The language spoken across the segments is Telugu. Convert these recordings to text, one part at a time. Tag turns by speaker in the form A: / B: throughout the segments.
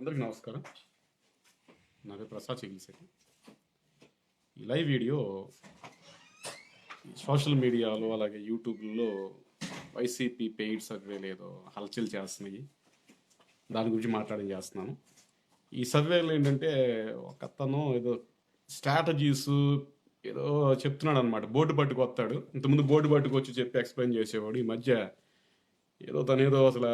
A: అందరికీ నమస్కారం. నా పేరు ప్రసాద్ చికిత్సకి. ఈ లైవ్ వీడియో సోషల్ మీడియాలో అలాగే యూట్యూబ్లో వైసీపీ పెయిడ్ సర్వేలు ఏదో హల్చల్ చేస్తున్నాయి. దాని గురించి మాట్లాడడం చేస్తున్నాను. ఈ సర్వేలు ఏంటంటే ఒక అతను ఏదో స్ట్రాటజీస్ ఏదో చెప్తున్నాడు అనమాట బోర్డు పట్టుకు వస్తాడు ఇంతకుముందు బోర్డు పట్టుకు వచ్చి చెప్పి ఎక్స్ప్లెయిన్ చేసేవాడు. ఈ మధ్య ఏదో తనేదో అసలు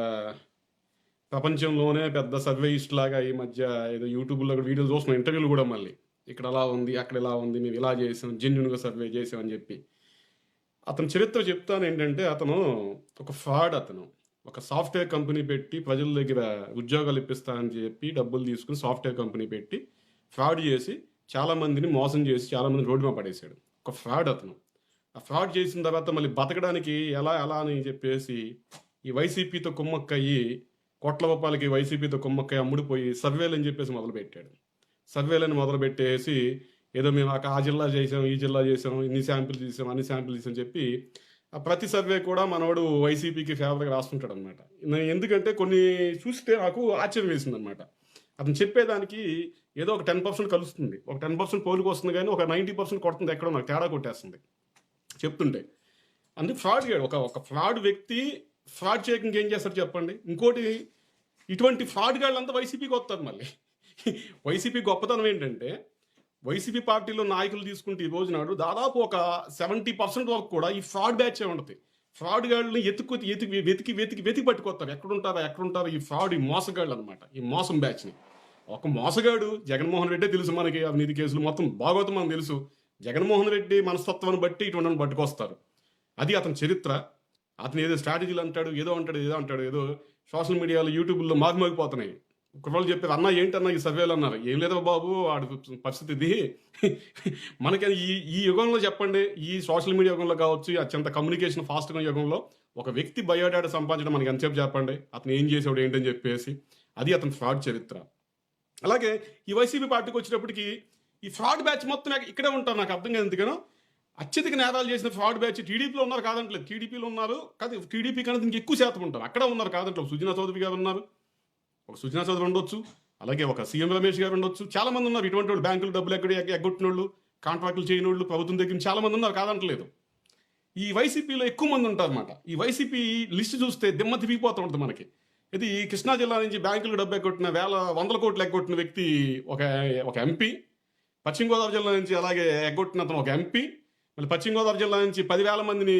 A: ప్రపంచంలోనే పెద్ద సర్వేయిస్ట్ లాగా ఈ మధ్య ఏదో యూట్యూబ్లో కూడా వీడియోలు చూస్తున్నాం ఇంటర్వ్యూలు కూడా మళ్ళీ. ఇక్కడ అలా ఉంది అక్కడ ఇలా ఉంది మేము ఇలా చేసాం జెన్యున్గా సర్వే చేసాం అని చెప్పి. అతని చరిత్ర చెప్తాను ఏంటంటే అతను ఒక ఫ్రాడ్ అతను. ఒక సాఫ్ట్వేర్ కంపెనీ పెట్టి ప్రజల దగ్గర ఉద్యోగాలు ఇప్పిస్తానని చెప్పి డబ్బులు తీసుకుని సాఫ్ట్వేర్ కంపెనీ పెట్టి ఫ్రాడ్ చేసి చాలామందిని మోసం చేసి చాలామంది రోడ్డు మీద పడేశాడు. ఒక ఫ్రాడ్ అతను. ఆ ఫ్రాడ్ చేసిన తర్వాత మళ్ళీ బతకడానికి ఎలా ఎలా అని చెప్పేసి ఈ వైసీపీతో కుమ్మక్కయ్యి కోట్ల రూపాయలకి వైసీపీతో కుమ్మక్కయ్యి అమ్ముడిపోయి సర్వేలు అని చెప్పేసి మొదలుపెట్టాడు. సర్వేలని మొదలుపెట్టేసి ఏదో మేము ఆ ఆ జిల్లా చేసాం ఈ జిల్లా చేసాం ఇన్ని శాంపిల్ తీసాం అన్ని శాంపిల్ తీసాం చెప్పి ఆ ప్రతి సర్వే కూడా మనవాడు వైసీపీకి ఫేవర్గా రాస్తుంటాడు అనమాట ఎందుకంటే కొన్ని చూస్తే నాకు ఆశ్చర్యం వేసింది అనమాట అతను చెప్పేదానికి ఏదో ఒక టెన్ పర్సెంట్ కలుస్తుంది. ఒక టెన్ పర్సెంట్ పోలికి వస్తుంది కానీ ఒక నైంటీ పర్సెంట్ కొడుతుంది ఎక్కడో నాకు తేడా కొట్టేస్తుంది. చెప్తుంటే అందుకు ఫ్రాడ్ చేయడు ఒక ఒక ఫ్రాడ్ వ్యక్తి ఫ్రాడ్ చేయకుండా ఏం చేస్తారు చెప్పండి? ఇంకోటి ఇటువంటి ఫ్రాడ్ గాళ్ళంతా వైసీపీకి వస్తారు మళ్ళీ. వైసీపీ గొప్పతనం ఏంటంటే వైసీపీ పార్టీలో నాయకులు తీసుకుంటే ఈ రోజు నాడు దాదాపు ఒక సెవెంటీ పర్సెంట్ వరకు కూడా ఈ ఫ్రాడ్ బ్యాచ్ ఉంటుంది ఫ్రాడ్ గాళ్ళని ఎత్తుకు ఎతికి వెతికి వెతికి వెతికి పట్టుకొస్తారు. ఎక్కడుంటారా ఎక్కడుంటారో ఈ ఫ్రాడ్ ఈ మోసగాళ్ళు అనమాట ఈ మోసం బ్యాచ్ని. ఒక మోసగాడు జగన్మోహన్ రెడ్డి తెలుసు మనకి అవినీతి కేసులు మొత్తం భాగవతం మనకు తెలుసు. జగన్మోహన్ రెడ్డి మనస్తత్వాన్ని బట్టి ఇటువంటి పట్టుకొస్తారు. అది అతని చరిత్ర. అతను ఏదో స్ట్రాటజీలు అంటాడు ఏదో అంటాడు ఏదో అంటాడు ఏదో సోషల్ మీడియాలో యూట్యూబ్లో మాగిపోతున్నాయి. ఒకరోజు చెప్పారు అన్న ఏంటన్నా ఈ సర్వేలు? అన్నారు. ఏం లేదా బాబు వాడి పరిస్థితి ఇది. మనకి ఈ ఈ యుగంలో చెప్పండి ఈ సోషల్ మీడియా యుగంలో కావచ్చు అత్యంత కమ్యూనికేషన్ ఫాస్ట్గా యుగంలో ఒక వ్యక్తి బయోడేటా సంపాదించడం మనకి ఎంతసేపు చెప్పండి? అతను ఏం చేసాడు ఏంటని చెప్పేసి అది అతని ఫ్రాడ్ చరిత్ర. అలాగే ఈ వైసీపీ పార్టీకి వచ్చేటప్పటికి ఈ ఫ్రాడ్ బ్యాచ్ మొత్తం ఇక్కడే ఉంటారు నాకు అర్థం కాదు ఎందుకనో అత్యధిక నేరాలు చేసిన ఫ్రాడ్ బ్యాచ్ టీడీపీలో ఉన్నారు కాదంటలేదు. టీడీపీలో ఉన్నారు. కాదు టీడీపీ కన్నా దీనికి ఎక్కువ శాతం ఉంటారు. అక్కడ ఉన్నారు కాదంటలేదు. సుజనా చౌదరి గారు ఉన్నారు. ఒక సుజనా చౌదరి ఉండొచ్చు. అలాగే ఒక సీఎం రమేష్ గారు ఉండొచ్చు. చాలా మంది ఉన్నారు. ఇటువంటి వాళ్ళు బ్యాంకులు డబ్బులు ఎక్కడ ఎగ్గొట్టిన వాళ్ళు కాంట్రాక్టులు చేయని వాళ్ళు ప్రభుత్వం దగ్గర చాలా మంది ఉన్నారు కాదంటలేదు. ఈ వైసీపీలో ఎక్కువ మంది ఉంటారు అనమాట ఈ వైసీపీ లిస్ట్ చూస్తే దిమ్మ తిరిగిపోతూ ఉంటుంది మనకి. ఇది కృష్ణా జిల్లా నుంచి బ్యాంకులు డబ్బు ఎగ్గొట్టిన వేల వందల కోట్లు ఎగ్గొట్టిన వ్యక్తి ఒక ఒక ఎంపీ. పశ్చిమ గోదావరి జిల్లా నుంచి అలాగే ఎగ్గొట్టిన అతను ఒక ఎంపీ. మళ్ళీ పశ్చిమ గోదావరి జిల్లా నుంచి పదివేల మందిని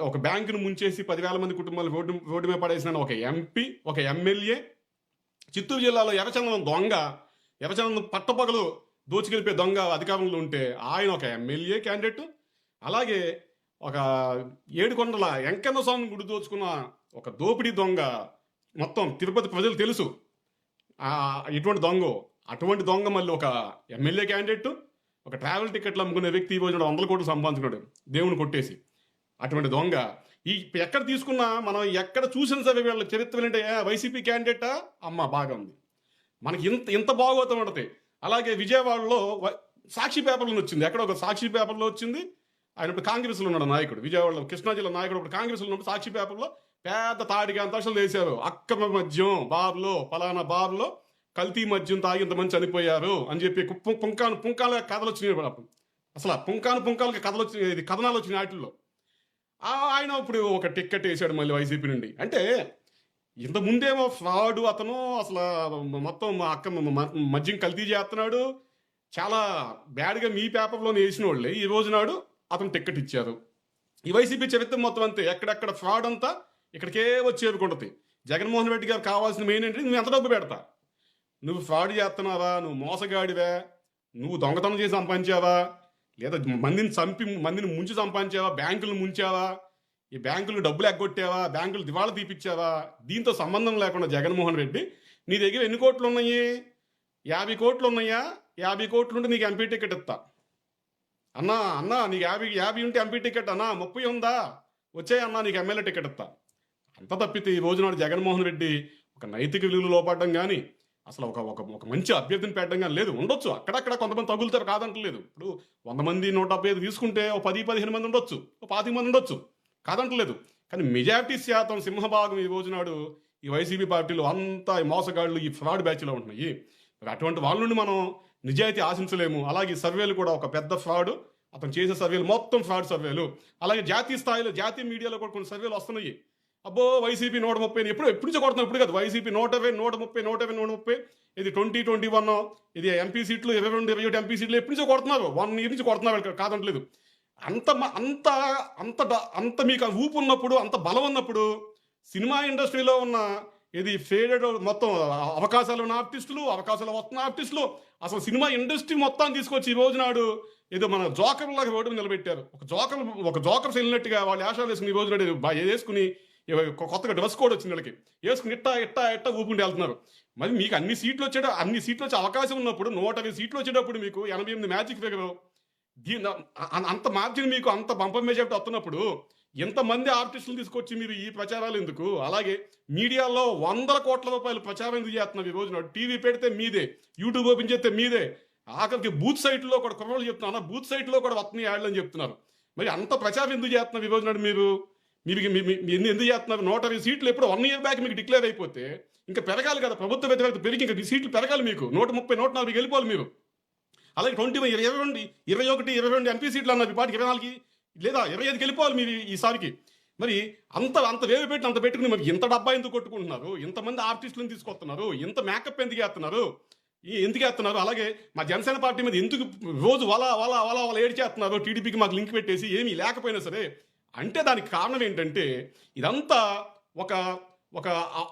A: ఒక బ్యాంకును ముంచేసి పదివేల మంది కుటుంబాలు రోడ్డు ఓటు మీద పడేసిన ఒక ఎంపీ ఒక ఎమ్మెల్యే చిత్తూరు జిల్లాలో ఎర్రచందనం దొంగ ఎర్రచందనం పట్టపగలు దోచుకెళ్ళిపోయే దొంగ అధికారంలో ఉంటే ఆయన ఒక ఎమ్మెల్యే క్యాండిడేట్ అలాగే ఒక ఏడుకొండల వెంకన్న స్వామి గుడి దోచుకున్న ఒక దోపిడీ దొంగ. మొత్తం తిరుపతి ప్రజలు తెలుసు. ఇటువంటి దొంగ అటువంటి దొంగ మళ్ళీ ఒక ఎమ్మెల్యే క్యాండిడేట్ ఒక ట్రావెల్ టికెట్లు అమ్ముకునే వ్యక్తి ఈ రోజున వందల కోట్లు సంపాదించుకున్నాడు. దేవుని కొట్టేసి. అటువంటి దొంగ. ఈ ఎక్కడ తీసుకున్నా మనం ఎక్కడ చూసిన సరే వీళ్ళ చరిత్ర ఏంటంటే వైసీపీ క్యాండిడేటా అమ్మ బాగా ఉంది. మనకి ఇంత ఇంత బాగోతం ఉంటుంది. అలాగే విజయవాడలో సాక్షి పేపర్లో వచ్చింది. ఎక్కడ ఒక సాక్షి పేపర్లో వచ్చింది. ఆయన ఇప్పుడు కాంగ్రెస్లో ఉన్నాడు నాయకుడు. విజయవాడలో కృష్ణా జిల్లా నాయకుడు ఇప్పుడు కాంగ్రెస్లో ఉన్నప్పుడు సాక్షి పేపర్లో పెద్ద తాడిగా అంతక్షలు వేశారు. అక్రమ మద్యం బార్లో ఫలానా బార్లో. కల్తీ మద్యం తాగి ఇంతమంది చనిపోయారు అని చెప్పి పుంకాను పుంకాల కథలు వచ్చినాయి అప్పుడు. అసలు పుంకాను పుంకాలకి కథలు వచ్చినాయి ఇది కథనాలు వచ్చినాయి వాటిల్లో. ఆయన ఇప్పుడు ఒక టిక్కెట్ వేసాడు మళ్ళీ వైసీపీ నుండి. అంటే ఇంత ముందేమో ఫ్రాడ్ అతను అసలు మొత్తం మా అక్క మద్యం కల్తీ చేస్తున్నాడు. చాలా బ్యాడ్గా మీ పేపర్లో వేసిన వాళ్ళే. ఈ రోజు నాడు అతను టిక్కెట్ ఇచ్చారు. ఈ వైసీపీ చరిత్ర మొత్తం అంతే. ఎక్కడెక్కడ ఫ్రాడ్ అంతా ఇక్కడికే వచ్చి చేరుకుంటుంది జగన్మోహన్ రెడ్డి గారు కావాల్సిన మెయిన్ ఏంటి? నువ్వు ఎంత డబ్బు పెడతా? నువ్వు ఫ్రాడ్ చేస్తున్నావా? నువ్వు మోసగాడివే? నువ్వు దొంగతనం చేసి సంపాదించావా? లేదా మందిని చంపి మందిని ముంచి సంపాదించావా? బ్యాంకులను ముంచావా? ఈ బ్యాంకులు డబ్బులు ఎగ్గొట్టావా? బ్యాంకులు దివాళా తీపిచ్చావా? దీంతో సంబంధం లేకుండా జగన్మోహన్ రెడ్డి నీ దగ్గర ఎన్ని కోట్లు ఉన్నాయి యాభై కోట్లు ఉన్నాయా యాభై కోట్లు ఉంటే నీకు ఎంపీ టికెట్ ఇస్తా. అన్నా అన్నా నీకు యాభై యాభై ఉంటే ఎంపీ టికెట్ అన్నా ముప్పై ఉందా? వచ్చాయి అన్నా నీకు ఎమ్మెల్యే టికెట్ ఇస్తా. అంత తప్పితే ఈ రోజునాడు జగన్మోహన్ రెడ్డి ఒక నైతిక విలువలు లోపడడం కానీ అసలు ఒక ఒక ఒక మంచి అభ్యర్థిని పెట్టడం లేదు. ఉండొచ్చు. అక్కడక్కడ కొంతమంది తగులుతారు కాదంటలేదు. ఇప్పుడు వంద మంది నూట డెబ్బై ఐదు తీసుకుంటే ఒక పది పదిహేను మంది ఉండొచ్చు. ఒక పాతిక మంది ఉండొచ్చు. కాదంటలేదు. కానీ మెజారిటీ శాతం సింహభాగం ఈ రోజునాడు ఈ వైసీపీ పార్టీలు అంతా మోసగాళ్ళు ఈ ఫ్రాడ్ బ్యాచ్లో ఉంటున్నాయి. అటువంటి వాళ్ళ నుండి మనం నిజాయితీ ఆశించలేము. అలాగే ఈ సర్వేలు కూడా ఒక పెద్ద ఫ్రాడ్. అతను చేసే సర్వేలు మొత్తం ఫ్రాడ్ సర్వేలు. అలాగే జాతీయ స్థాయిలో జాతీయ మీడియాలో కూడా కొన్ని సర్వేలు వస్తున్నాయి. అబ్బో వైసీపీ నూట ముప్పై ఎప్పుడు ఎప్పుడు నుంచి కొడుతున్నాం ఇప్పుడు కాదు వైసీపీ నూట ఇరవై నూట ముప్పై నూట ఇరవై నూట ముప్పై. ఇది ట్వంటీ ట్వంటీ వన్ ఇది ఎంపీ సీట్లు ఇరవై రెండు ఇరవై ఒకటి ఎంపీ సీట్లు ఎప్పటి నుంచో కొడుతున్నారు వన్ ఇయర్ నుంచి కొడుతున్నారు కాదంటలేదు. అంత అంత అంత అంత మీకు ఆ ఊపు ఉన్నప్పుడు అంత బలం ఉన్నప్పుడు సినిమా ఇండస్ట్రీలో ఉన్న ఇది ఫేడెడ్ మొత్తం అవకాశాలు ఉన్న ఆర్టిస్టులు అవకాశాలు వస్తున్న ఆర్టిస్టులు అసలు సినిమా ఇండస్ట్రీ మొత్తాన్ని తీసుకొచ్చి ఈ రోజు నాడు ఏదో మన జోకర్ లాగా రోడ్డు నిలబెట్టారు. ఒక జోకర్ ఒక జోకర్స్ వెళ్ళినట్టుగా వాళ్ళు యాషాలు వేసుకుని ఈ రోజు నాడు వేసుకుని కొత్తగా డ్రెస్ కోడ్ వచ్చింది వీళ్ళకి. వేసుకుని ఇట్టా ఇట్టా ఇట్టా ఊపుకుంటూ వెళ్తున్నారు. మరి మీకు అన్ని సీట్లు వచ్చేట అన్ని సీట్లు వచ్చే అవకాశం ఉన్నప్పుడు నూట ఇరవై సీట్లు వచ్చేటప్పుడు మీకు ఎనభై ఎనిమిది మ్యాజిక్ ఫిగర్. దీని అంత మార్జిన్ మీకు అంత బంపం మెజార్టీ వస్తున్నప్పుడు ఎంతమంది ఆర్టిస్టులు తీసుకొచ్చి మీరు ఈ ప్రచారాలు ఎందుకు? అలాగే మీడియాలో వందల కోట్ల రూపాయలు ప్రచారం ఎందుకు చేస్తున్నారు ఈ రోజున? టీవీ పెడితే మీదే యూట్యూబ్ ఓపెన్ చేస్తే మీదే. ఆఖరికి బూత్ సైట్లో కూడా కుర్రలు చెప్తున్నారు బూత్ సైట్లో కూడా వస్తున్నాయి యాడ్లు అని చెప్తున్నారు. మరి అంత ప్రచారం ఎందుకు చేస్తున్నారు ఈ రోజున మీరు? మీరు మీ- ఎందుకు చేస్తున్నారు? నూట అరవై సీట్లు ఎప్పుడు వన్ ఇయర్ బ్యాక్ మీకు డిక్లేర్ అయిపోతే ఇంకా పెరగాలి కదా. ప్రభుత్వ వ్యతిరేకత పెరిగి ఇంకా సీట్లు పెరగాలి మీకు. నూట ముప్పై నూట నలభై వెళ్ళిపోవాలి మీరు. అలాగే ట్వంటీ ఇరవై రెండు ఇరవై ఒకటి ఇరవై రెండు ఎంపీ సీట్లు అన్నారు ఈ పాటికి ఇరవై నాలుగు లేదా ఇరవై ఐదుకి వెళ్ళిపోవాలి మీరు ఈసారికి. మరి అంత అంత వేలు పెట్టి అంత పెట్టుకుని మరి ఇంత డబ్బా ఎందుకు కొట్టుకుంటున్నారు? ఇంతమంది ఆర్టిస్టులను తీసుకొస్తున్నారు? ఇంత మేకప్ ఎందుకు వేస్తున్నారు ఎందుకు వేస్తున్నారు అలాగే మా జనసేన పార్టీ మీద ఎందుకు రోజు వలా వలా వలా వలా ఏడు చేస్తున్నారు టీడీపీకి మాకు లింక్ పెట్టేసి ఏమీ లేకపోయినా సరే అంటే దానికి కారణం ఏంటంటే ఇదంతా ఒక ఒక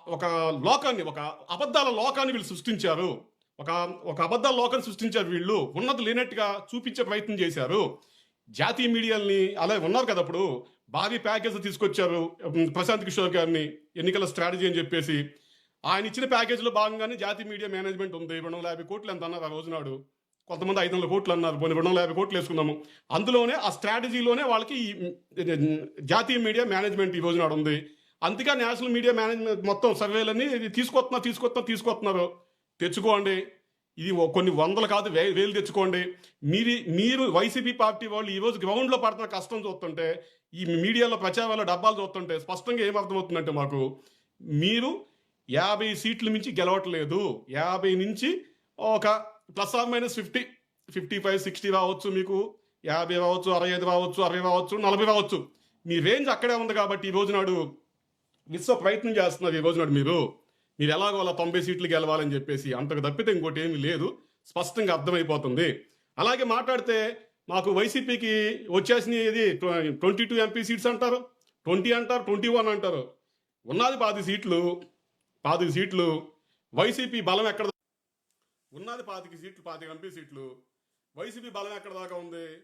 A: ఒక లోకాన్ని ఒక అబద్ధాల లోకాన్ని వీళ్ళు సృష్టించారు. ఒక ఒక అబద్ధాల లోకాన్ని సృష్టించారు వీళ్ళు. ఉన్నది లేనట్టుగా చూపించే ప్రయత్నం చేశారు. జాతీయ మీడియాల్ని అలా ఉన్నారు కదా అప్పుడు. భారీ ప్యాకేజ్ తీసుకొచ్చారు ప్రశాంత్ కిషోర్ గారిని ఎన్నికల స్ట్రాటజీ అని చెప్పేసి. ఆయన ఇచ్చిన ప్యాకేజీలో భాగంగానే జాతీయ మీడియా మేనేజ్మెంట్ ఉంది. రెండు వందల యాభై కోట్లు ఎంత అన్నారు ఆ రోజునాడు కొంతమంది ఐదు వందల కోట్లు అన్నారు పోనీ రెండు వందల యాభై కోట్లు వేసుకుందాము. అందులోనే ఆ స్ట్రాటజీలోనే వాళ్ళకి ఈ జాతీయ మీడియా మేనేజ్మెంట్ ఈ రోజునాడు ఉంది. అందుకే నేషనల్ మీడియా మేనేజ్మెంట్ మొత్తం సర్వేలన్నీ ఇది తీసుకొస్తున్నా తీసుకొస్తున్నా తీసుకొస్తున్నారు. తెచ్చుకోండి. ఇది కొన్ని వందలు కాదు వే వేలు తెచ్చుకోండి. మీరు మీరు వైసీపీ పార్టీ వాళ్ళు ఈ రోజు గ్రౌండ్లో పడుతున్న కష్టం చూస్తుంటే ఈ మీడియాలో ప్రచారాల డబ్బాలు చూస్తుంటే స్పష్టంగా ఏం అర్థమవుతుందంటే మాకు మీరు యాభై సీట్ల మించి గెలవట్లేదు. యాభై నుంచి ఒక plus or minus fifty fifty five sixty రావచ్చు మీకు యాభై రావచ్చు అరవై ఐదు రావచ్చు అరవై రావచ్చు నలభై రావచ్చు. మీ రేంజ్ అక్కడే ఉంది కాబట్టి ఈ రోజు నాడు విశ్వ ప్రయత్నం చేస్తున్నారు ఈ రోజు నాడు మీరు. మీరు ఎలాగో అలా తొంభై సీట్లు గెలవాలని చెప్పేసి అంతకు తప్పితే ఇంకోటి ఏమీ లేదు. స్పష్టంగా అర్థమైపోతుంది. అలాగే మాట్లాడితే మాకు వైసీపీకి వచ్చేసినది ట్వంటీ టూ ఎంపీ సీట్స్ అంటారు. ట్వంటీ అంటారు ట్వంటీ వన్ అంటారు. ఉన్నది పాతి సీట్లు పాతిక సీట్లు. వైసీపీ బలం ఎక్కడ ఉన్నది పాతిక సీట్లు పాతిక ఎంపీ సీట్లు. వైసీపీ బలం ఎక్కడ దాకా ఉంది?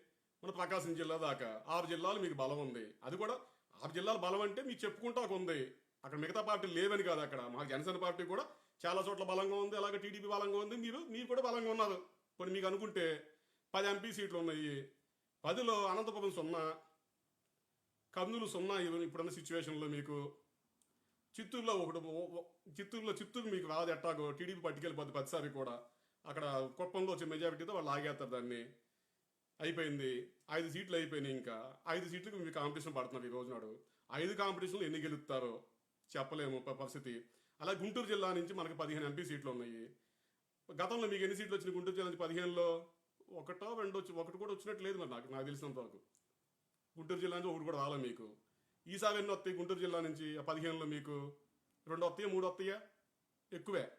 A: మన ప్రకాశం జిల్లా దాకా. ఆరు జిల్లాలు మీకు బలం ఉంది. అది కూడా ఆరు జిల్లాల బలం అంటే మీకు చెప్పుకుంటాకు ఉంది. అక్కడ మిగతా పార్టీలు లేవని కాదు అక్కడ. మాకు జనసేన పార్టీ కూడా చాలా చోట్ల బలంగా ఉంది. అలాగే టీడీపీ బలంగా ఉంది. మీరు మీరు కూడా బలంగా ఉన్నారు. కొన్ని మీకు అనుకుంటే పది ఎంపీ సీట్లు ఉన్నాయి. పదిలో అనంతపురం సున్నా కర్నూలు సున్నా ఇప్పుడున్న సిచ్యువేషన్లో మీకు. చిత్తూరులో ఒకటి చిత్తూరులో చిత్తూరు మీకు రాదు ఎట్టాగో. టీడీపీ పట్టుకెళ్ళిపోద్ది ప్రతిసారి కూడా. అక్కడ కుప్పంలో వచ్చే మెజారిటీతో వాళ్ళు ఆగేస్తారు దాన్ని. అయిపోయింది. ఐదు సీట్లు అయిపోయినాయి ఇంకా. ఐదు సీట్లకు మీ కాంపిటీషన్ పడుతున్నారు ఈ రోజు నాడు. ఐదు కాంపిటీషన్లు ఎన్ని గెలుస్తారో చెప్పలేము పరిస్థితి. అలా గుంటూరు జిల్లా నుంచి మనకు పదిహేను ఎంపీ సీట్లు ఉన్నాయి. గతంలో మీకు ఎన్ని సీట్లు వచ్చినాయి గుంటూరు జిల్లా నుంచి పదిహేనులో? ఒకటో రెండో ఒకటి కూడా వచ్చినట్టు లేదు మరి నాకు నాకు తెలిసినంత వరకు. గుంటూరు జిల్లా నుంచి ఒకటి కూడా రాలే మీకు. ఈసారి ఎన్ని వస్తాయి గుంటూరు జిల్లా నుంచి ఆ పదిహేనులో మీకు? రెండు వస్తాయా మూడు వస్తాయా? ఎక్కువే.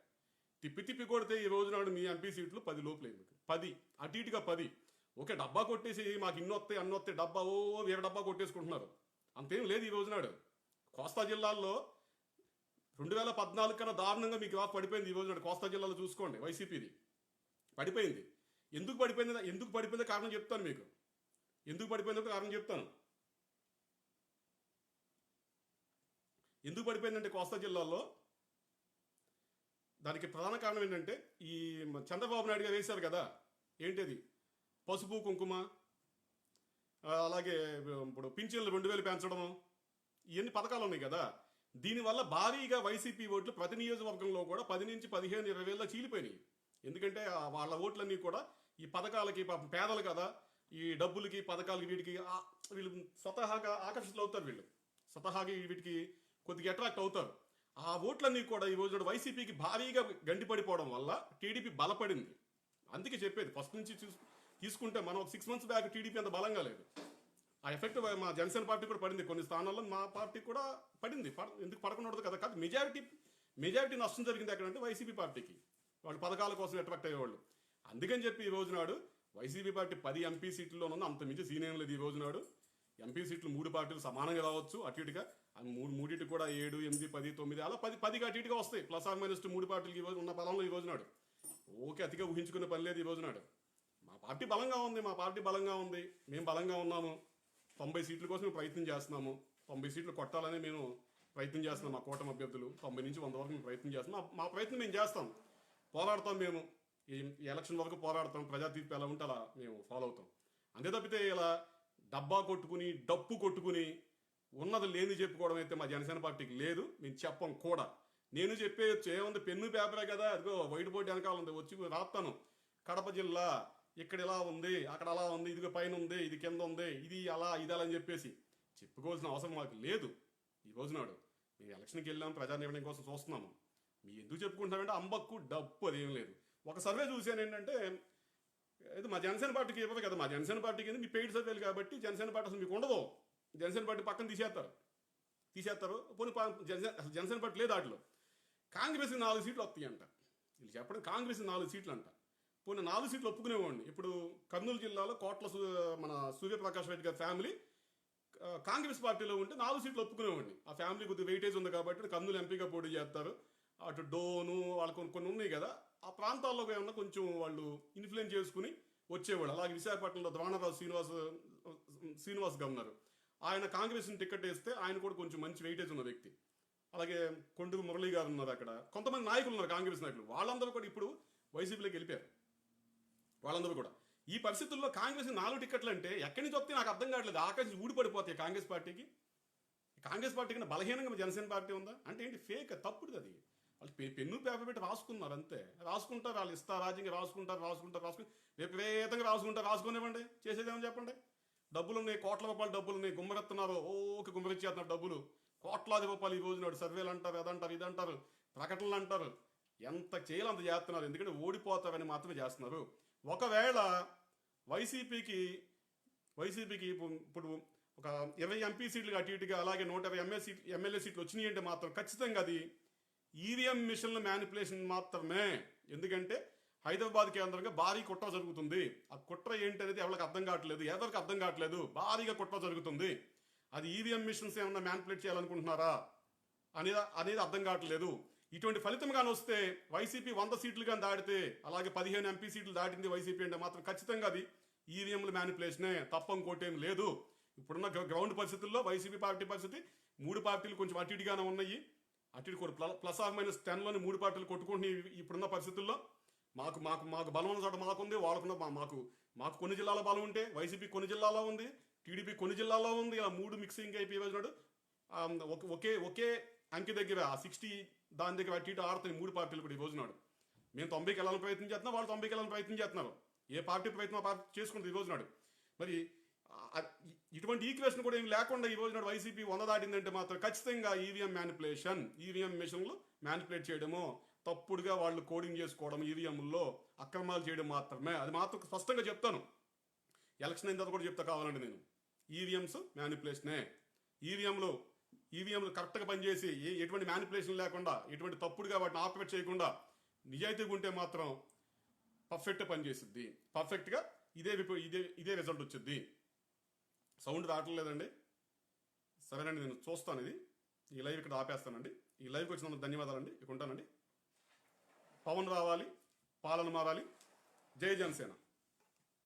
A: తిప్పి తిప్పి కొడితే ఈ రోజు నాడు మీ ఎంపీ సీట్లు పది లోపలే మీకు. పది. అటు ఇటుగా పది. ఓకే డబ్బా కొట్టేసి మాకు ఇన్ని వస్తాయి అన్ని వస్తాయి డబ్బా ఓ వేరే డబ్బా కొట్టేసుకుంటున్నారు. అంతేం లేదు ఈ రోజు నాడు. కోస్తా జిల్లాల్లో రెండు వేల పద్నాలుగు కన్నా దారుణంగా మీకు ఇలా పడిపోయింది ఈ రోజు నాడు. కోస్తా జిల్లాలో చూసుకోండి వైసీపీది. పడిపోయింది. ఎందుకు పడిపోయింది? ఎందుకు పడిపోయిందో కారణం చెప్తాను మీకు. ఎందుకు పడిపోయిందో కారణం చెప్తాను. ఎందుకు పడిపోయిందంటే కోస్తా జిల్లాలో దానికి ప్రధాన కారణం ఏంటంటే ఈ చంద్రబాబు నాయుడు గారు వేశారు కదా ఏంటిది? పసుపు కుంకుమ అలాగే ఇప్పుడు పింఛన్లు రెండు వేలు పెంచడం ఇవన్నీ పథకాలు ఉన్నాయి కదా. దీనివల్ల భారీగా వైసీపీ ఓట్లు ప్రతి నియోజకవర్గంలో కూడా పది నుంచి పదిహేను ఇరవై వేల చీలిపోయినాయి. ఎందుకంటే వాళ్ళ ఓట్లన్నీ కూడా ఈ పథకాలకి పాపం పేదలు కదా ఈ డబ్బులకి పథకాలకి వీటికి వీళ్ళు స్వతహాగా ఆకర్షితులు అవుతారు వీళ్ళు. స్వతహాగా వీటికి కొద్దిగా అట్రాక్ట్ అవుతారు.
B: ఆ ఓట్లన్నీ కూడా ఈ రోజు వైసీపీకి భారీగా గండిపడిపోవడం వల్ల టీడీపీ బలపడింది. అందుకే చెప్పేది ఫస్ట్ నుంచి చూస్ తీసుకుంటే మనం ఒక సిక్స్ మంత్స్ బ్యాక్ టీడీపీ అంత బలంగా లేదు. ఆ ఎఫెక్ట్ మా జనసేన పార్టీ కూడా పడింది. కొన్ని స్థానాల్లో మా పార్టీ కూడా పడింది. పడ- ఎందుకు పడకుండా ఉండదు కదా. కాదు మెజారిటీ మెజారిటీ నష్టం జరిగింది ఎక్కడంటే వైసీపీ పార్టీకి. వాళ్ళు పథకాల కోసం అట్రాక్ట్ అయ్యేవాళ్ళు. అందుకని చెప్పి ఈ రోజు నాడు వైసీపీ పార్టీ పది ఎంపీ సీట్లలో ఉన్న అంత మించి సీనియం లేదు ఈ రోజు నాడు ఎంపీ సీట్లు మూడు పార్టీలు సమానంగా రావచ్చు అటు ఇటుగా. మూడు మూడింటి కూడా ఏడు ఎనిమిది పది తొమ్మిది అలా పది పదిగా అటు ఇటుగా వస్తాయి. ప్లస్ ఆర్ మైనస్ మూడు పార్టీలు ఈ రోజు ఉన్న బలంలో ఈ రోజు నాడు. ఓకే అతిగా ఊహించుకునే పని లేదు ఈ రోజు నాడు. మా పార్టీ బలంగా ఉంది మా పార్టీ బలంగా ఉంది. మేము బలంగా ఉన్నాము. తొంభై సీట్ల కోసం మేము ప్రయత్నం చేస్తున్నాము. తొంభై సీట్లు కొట్టాలని మేము ప్రయత్నం చేస్తున్నాం మా కూటమి అభ్యర్థులు. తొంభై నుంచి వంద వరకు మేము ప్రయత్నం చేస్తున్నాం. మా- ప్రయత్నం మేము చేస్తాం. పోరాడతాం మేము. ఈ ఎలక్షన్ వరకు పోరాడతాం. ప్రజా తీర్పు ఎలా ఉంటే అలా మేము ఫాలో అవుతాం. అంతే తప్పితే ఇలా డబ్బా కొట్టుకుని డప్పు కొట్టుకుని ఉన్నది లేని చెప్పుకోవడం అయితే మా జనసేన పార్టీకి లేదు. మేము చెప్పం కూడా. నేను చెప్పేయచ్చు ఏముంది? పెన్ను పేపరే కదా. అదిగో వైట్ బోర్డు వెనకాల ఉంది. వచ్చి రాస్తాను కడప జిల్లా ఇక్కడ ఇలా ఉంది అక్కడ అలా ఉంది ఇదిగో పైన ఉంది ఇది కింద ఉంది ఇది అలా ఇది అలా అని చెప్పేసి చెప్పుకోవాల్సిన అవసరం మాకు లేదు. ఈ రోజునాడు మేము ఎలక్షన్కి వెళ్ళాం ప్రజా నిర్ణయం కోసం చూస్తున్నాము. మీ ఎందుకు చెప్పుకుంటున్నామంటే అంబక్కు డప్పు అదేం లేదు. ఒక సర్వే చూశాను ఏంటంటే ఇది మా జనసేన పార్టీకి ఇవ్వదు కదా మా జనసేన పార్టీకి మీ పెయిడ్ సర్వేలు కాబట్టి జనసేన పార్టీ అసలు మీకు ఉండదు. జనసేన పార్టీ పక్కన తీసేస్తారు. తీసేస్తారు. పోనీ జనసేన అసలు జనసేన పార్టీ లేదు వాటిలో. కాంగ్రెస్ నాలుగు సీట్లు వస్తాయి అంట వీళ్ళు చెప్పడం కాంగ్రెస్ నాలుగు సీట్లు అంట పోనీ నాలుగు సీట్లు ఒప్పుకునేవాడిని. ఇప్పుడు కర్నూలు జిల్లాలో కోట్ల మన సూర్యప్రకాష్ రెడ్డి గారి ఫ్యామిలీ కాంగ్రెస్ పార్టీలో ఉంటే నాలుగు సీట్లు ఒప్పుకునేవాడిని. ఆ ఫ్యామిలీ కొద్దిగా వెయిటేజ్ ఉంది కాబట్టి కర్నూలు ఎంపీగా పోటీ చేస్తారు. అటు డోను వాళ్ళు కొన్ని కొన్ని ఉన్నాయి కదా. ఆ ప్రాంతాల్లో ఏమన్నా కొంచెం వాళ్ళు ఇన్ఫ్లుయెన్స్ చేసుకుని వచ్చేవాళ్ళు. అలాగే విశాఖపట్నంలో ద్రోణరాజు శ్రీనివాస్ శ్రీనివాస్ గవర్నర్. ఆయన కాంగ్రెస్ టికెట్ వేస్తే ఆయన కూడా కొంచెం మంచి వెయిటేజ్ ఉన్న వ్యక్తి. అలాగే కొండూరు మురళీ గారు ఉన్నారు అక్కడ. కొంతమంది నాయకులు ఉన్నారు కాంగ్రెస్ నాయకులు. వాళ్ళందరూ కూడా ఇప్పుడు వైసీపీలోకి వెళ్ళిపోయారు. వాళ్ళందరూ కూడా. ఈ పరిస్థితుల్లో కాంగ్రెస్ నాలుగు టికెట్లు అంటే ఎక్కడి నుంచి వస్తే నాకు అర్థం కావట్లేదు. ఆకాశం ఊడిపడిపోతాయి కాంగ్రెస్ పార్టీకి. కాంగ్రెస్ పార్టీ కన్నా బలహీనంగా జనసేన పార్టీ ఉందా? అంటే ఏంటి ఫేక్ తప్పుడు అది. వాళ్ళు పెన్ను పేపర్ పెట్టి రాసుకున్నారు అంతే. రాసుకుంటారు వాళ్ళు ఇస్తా రాజ్యంగా రాసుకుంటారు రాసుకుంటారు రాసుకుని విపరీతంగా రాసుకుంటారు. రాసుకునేవ్వండి. చేసేదేమని చెప్పండి. డబ్బులు ఉన్నాయి కోట్ల రూపాయలు డబ్బులు ఉన్నాయి గుమ్మరెత్తున్నారు ఓకే గుమ్మరిచ్చేస్తున్నారు డబ్బులు. కోట్లాది రూపాయలు ఈ రోజు నాడు సర్వేలు అంటారు అదంటారు ఇదంటారు ప్రకటనలు అంటారు. ఎంత చేయాలి అంత చేస్తున్నారు ఎందుకంటే ఓడిపోతారని మాత్రమే చేస్తున్నారు. ఒకవేళ వైసీపీకి వైసీపీకి ఇప్పుడు ఇప్పుడు ఒక ఇరవై ఎంపీ సీట్లు అటు ఇటుగా అలాగే నూట ఇరవై ఎంఏ సీట్లు ఎమ్మెల్యే సీట్లు వచ్చినాయి అంటే మాత్రం ఖచ్చితంగా అది ఈవీఎం మిషన్ల మ్యానిపులేషన్ మాత్రమే. ఎందుకంటే హైదరాబాద్ కేంద్రంగా భారీ కుట్ర జరుగుతుంది. ఆ కుట్ర ఏంటనేది ఎవరికి అర్థం కావట్లేదు. ఎవరికి అర్థం కావట్లేదు. భారీగా కుట్ర జరుగుతుంది. అది ఈవీఎం మిషన్స్ ఏమన్నా మ్యాన్పులేట్ చేయాలనుకుంటున్నారా? అనేది అనేది అర్థం కావట్లేదు. ఇటువంటి ఫలితం కానీ వస్తే వైసీపీ వంద సీట్లు కానీ దాటితే అలాగే పదిహేను ఎంపీ సీట్లు దాటింది వైసీపీ అంటే మాత్రం ఖచ్చితంగా అది ఈవీఎంల మ్యానిపులేషనే తప్పం కోటేం లేదు. ఇప్పుడున్న గ్రౌండ్ పరిస్థితుల్లో వైసీపీ పార్టీ పరిస్థితి మూడు పార్టీలు కొంచెం అటు ఇటుగానే ఉన్నాయి. అటు ఇటు కూడా ప్ల- ప్లస్ ఆఫ్ మైనస్ టెన్లోని మూడు పార్టీలు కొట్టుకుంటున్నాయి ఇప్పుడున్న పరిస్థితుల్లో. మాకు మాకు మాకు బలం ఉన్న చోట మాకుంది వాళ్ళకున్న మా- మాకు మాకు కొన్ని జిల్లాల బలం ఉంటే వైసీపీ కొన్ని జిల్లాలో ఉంది టీడీపీ కొన్ని జిల్లాలో ఉంది ఇలా మూడు మిక్సింగ్ అయిపోయి వచ్చినాడు ఒక- ఒకే ఒకే అంకె దగ్గర ఆ సిక్స్టీ దాని దగ్గర టీటీ ఇటు ఆడుతాయి మూడు పార్టీలు కూడా ఈ రోజునాడు మేము తొంభైకి వెళ్ళాలని ప్రయత్నం చేస్తున్నాం వాళ్ళు తొంభైకి వెళ్ళాలని ప్రయత్నం చేస్తున్నారు. ఏ పార్టీ ప్రయత్నం పార్టీ చేసుకుంటుంది ఈ రోజునాడు మరి ఇటువంటి ఈక్వేషన్ కూడా ఏం లేకుండా ఈ రోజునాడు వైసీపీ వంద దాటిందంటే మాత్రం ఖచ్చితంగా ఈవీఎం మ్యానిపులేషన్ ఈవీఎం మిషన్లు మ్యానిపులేట్ చేయడము తప్పుడుగా వాళ్ళు కోడింగ్ చేసుకోవడం ఈవీఎంల్లో అక్రమాలు చేయడం మాత్రమే. అది మాత్రం స్పష్టంగా చెప్తాను. ఎలక్షన్ అయిన తర్వాత కూడా చెప్తా కావాలండి నేను. ఈవీఎంస్ మ్యానిపులేషనే ఈవీఎంలు ఈవీఎంలు కరెక్ట్గా పనిచేసి ఎటువంటి మ్యానిపులేషన్ లేకుండా ఎటువంటి తప్పుడుగా వాటిని ఆపరేట్ చేయకుండా నిజాయితీగా ఉంటే మాత్రం పర్ఫెక్ట్ పనిచేసిద్ది. పర్ఫెక్ట్గా ఇదే ఇదే ఇదే రిజల్ట్ వచ్చింది సౌండ్ రావట్లేదండి సరేనండి నేను చూస్తాను ఇది. ఈ లైవ్ ఇక్కడ ఆపేస్తానండి. ఈ లైవ్కి వచ్చినందుకు ధన్యవాదాలండి. ఇక ఉంటానండి పవన్ రావాలి పాలన మారాలి. జై జనసేన.